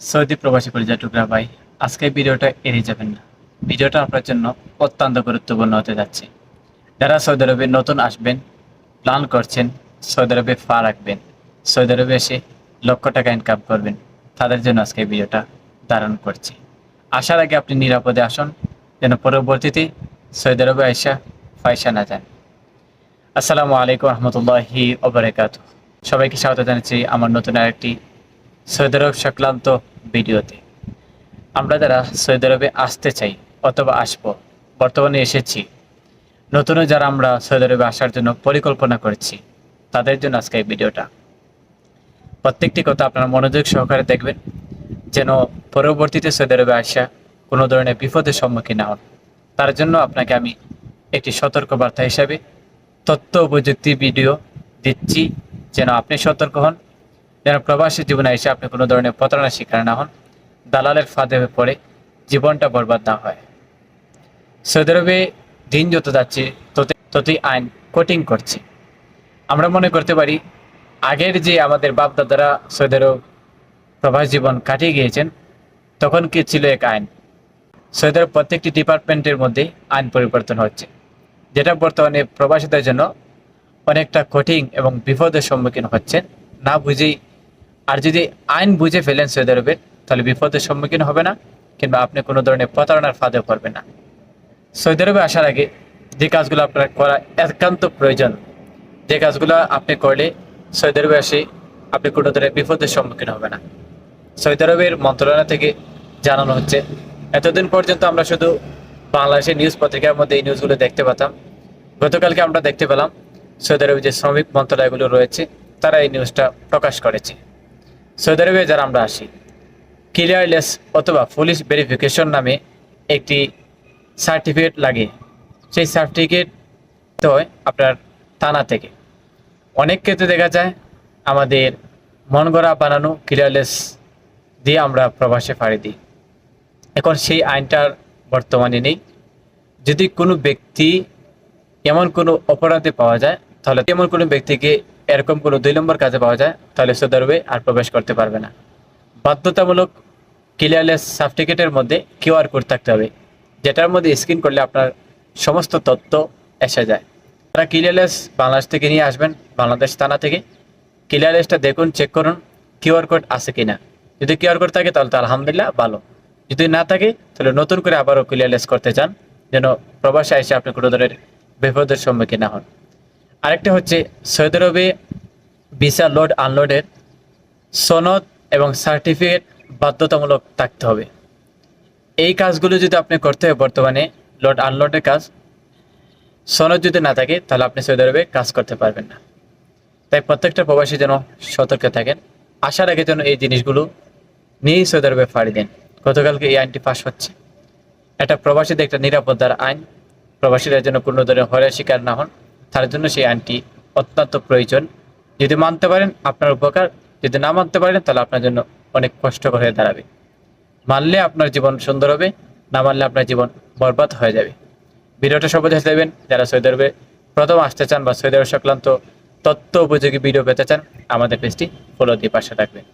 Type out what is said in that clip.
Saudi প্রবাসী পর্যটকরা ভাই আজকে ভিডিওটা এড়িয়ে যাবেন না। ভিডিওটা আপনার জন্য অত্যন্ত গুরুত্বপূর্ণ হতে যাচ্ছে। যারা সৌদি আরবে নতুন আসবেন, প্ল্যান করছেন, সৌদি আরবে পা রাখবেন, সৌদি আরবে এসে লক্ষ টাকা ইনকাম করবেন, তাদের জন্য আজকে ভিডিওটা ধারণ করছি। আসার আগে আপনি নিরাপদে আসুন, যেন পরবর্তীতে সৌদি আরবে আইসা পয়সা না যান। আসসালামু আলাইকুম রহমতুল্লাহি ওবরাকাত সবাইকে স্বাগত জানাচ্ছি আমার নতুন আরেকটি সৌদি আরব সংক্রান্ত ভিডিওতে। আমরা যারা সৌদি আরবে আসতে চাই অথবা আসব, বর্তমানে এসেছি। নতুনও যারা আমরা সৌদি আরবে আসার জন্য পরিকল্পনা করছি, তাদের জন্য আজকে এই ভিডিওটা। প্রত্যেকটি কথা আপনারা মনোযোগ সহকারে দেখবেন, যেন পরবর্তীতে সৌদি আরবে আসা কোনো ধরনের বিপদের সম্মুখীন না হন। তার জন্য আপনাকে আমি একটি সতর্কবার্তা হিসাবে তথ্য উপযুক্তি ভিডিও দিচ্ছি, যেন আপনি সতর্ক হন। যেন প্রবাসী জীবনে এসে আপনি কোনো ধরনের প্রতারণার শিকার না হন। দালালের ফাঁদে পড়ে জীবনটা বরবাদ না হয়। সৌদি আরবে দিন যত যাচ্ছে ততই আইন কোটিং করছে। আমরা মনে করতে পারি, আগের যে আমাদের বাপ দাদারা সৌদি আরব প্রবাস জীবন কাটিয়ে গিয়েছেন, তখন কি ছিল এক আইন? সৌদি আরব প্রত্যেকটি ডিপার্টমেন্টের মধ্যে আইন পরিবর্তন হচ্ছে, যেটা বর্তমানে প্রবাসীদের জন্য অনেকটা কঠিন এবং বিপদের সম্মুখীন হচ্ছেন না বুঝেই আর যদি আইন বুঝে ফেলেন সৌদি আরবের তাহলে বিপদের সম্মুখীন হবে না, কিংবা আপনি কোনো ধরনের প্রতারণার ফাঁদে পড়বেন না। সৌদি আরবে আসার আগে যে কাজগুলো আপনার করা একান্ত প্রয়োজন, যে কাজগুলো আপনি করলে সৌদি আরবে এসে আপনি কোনো ধরনের বিপদের সম্মুখীন হবে না। সৌদি আরবের মন্ত্রণালয় থেকে জানানো হচ্ছে, এতদিন পর্যন্ত আমরা শুধু বাংলাদেশের নিউজ পত্রিকার মধ্যে এই নিউজগুলো দেখতে পেতাম। গতকালকে আমরা দেখতে পেলাম সৌদি আরবে যে শ্রমিক মন্ত্রণালয়গুলো রয়েছে, তারা এই নিউজটা প্রকাশ করেছে। সৌদি আরবে যারা আমরা আসি ক্লিয়ারলেস অথবা পুলিশ ভেরিফিকেশন নামে একটি সার্টিফিকেট লাগে। সেই সার্টিফিকেট তো আপনার থানা থেকে। অনেক ক্ষেত্রে দেখা যায়, আমাদের মন গড়া বানানো ক্লিয়ারলেস দিয়ে আমরা প্রবাসে পাড়ি দিই। এখন সেই আইনটার বর্তমানে নেই। যদি কোনো ব্যক্তি এমন কোনো অপরাধে পাওয়া যায়, তাহলে এমন কোনো ব্যক্তিকে এরকম কোনো দুই নম্বর কাজে পাওয়া যায়, তাহলে সৌদি আরবে আর প্রবেশ করতে পারবে না। বাধ্যতামূলক ক্লিয়ারলেস সার্টিফিকেটের মধ্যে কিউআর কোড থাকতে হবে, যেটার মধ্যে স্ক্রিন করলে আপনার সমস্ত তথ্য এসে যায়। তারা ক্লিয়ারলেস বাংলাদেশ থেকে নিয়ে আসবেন, বাংলাদেশ থানা থেকে। ক্লিয়ারলেসটা দেখুন চেক করুন কিউআর কোড আছে কিনা। যদি কিউআর কোড থাকে, তাহলে তো আলহামদুলিল্লাহ ভালো। যদি না থাকে, তাহলে নতুন করে আবারও ক্লিয়ারলেস করতে চান, যেন প্রবাসে এসে আপনি কোনো ধরনের বিপদের সম্মুখীন না হন। আরেকটা হচ্ছে সৌদি আরবে ভিসা লোড আনলোডের সনদ এবং সার্টিফিকেট বাধ্যতামূলক থাকতে হবে। এই কাজগুলো যদি আপনি করতে হয় বর্তমানে লোড আনলোডের কাজ, সনদ যদি না থাকে, তাহলে আপনি সৌদি আরবে কাজ করতে পারবেন না। তাই প্রত্যেকটা প্রবাসী যেন সতর্ক থাকেন। আসার আগে যেন এই জিনিসগুলো নিয়েই সৌদি আরবে ফাড়ি দেন। গতকালকে এই আইনটি পাশ হচ্ছে। এটা প্রবাসীদের একটা নিরাপত্তার আইন। প্রবাসীরা যেন কোনো ধরনের হরের শিকার না হন। তার জন্য সেই আইনটি অত্যন্ত প্রয়োজন। যদি মানতে পারেন আপনার উপকার, যদি না মানতে পারেন তাহলে আপনার জন্য অনেক কষ্টকর হয়ে দাঁড়াবে। মানলে আপনার জীবন সুন্দর হবে, না মানলে আপনার জীবন বরবাদ হয়ে যাবে। ভিডিওটা সবাই দেখে দেবেন যারা সৌদি আরবে প্রথম আসতে চান বা সৌদি আরব সংক্রান্ত তথ্য উপযোগী ভিডিও পেতে চান, আমাদের পেজটি ফলো দিয়ে পাশে রাখবেন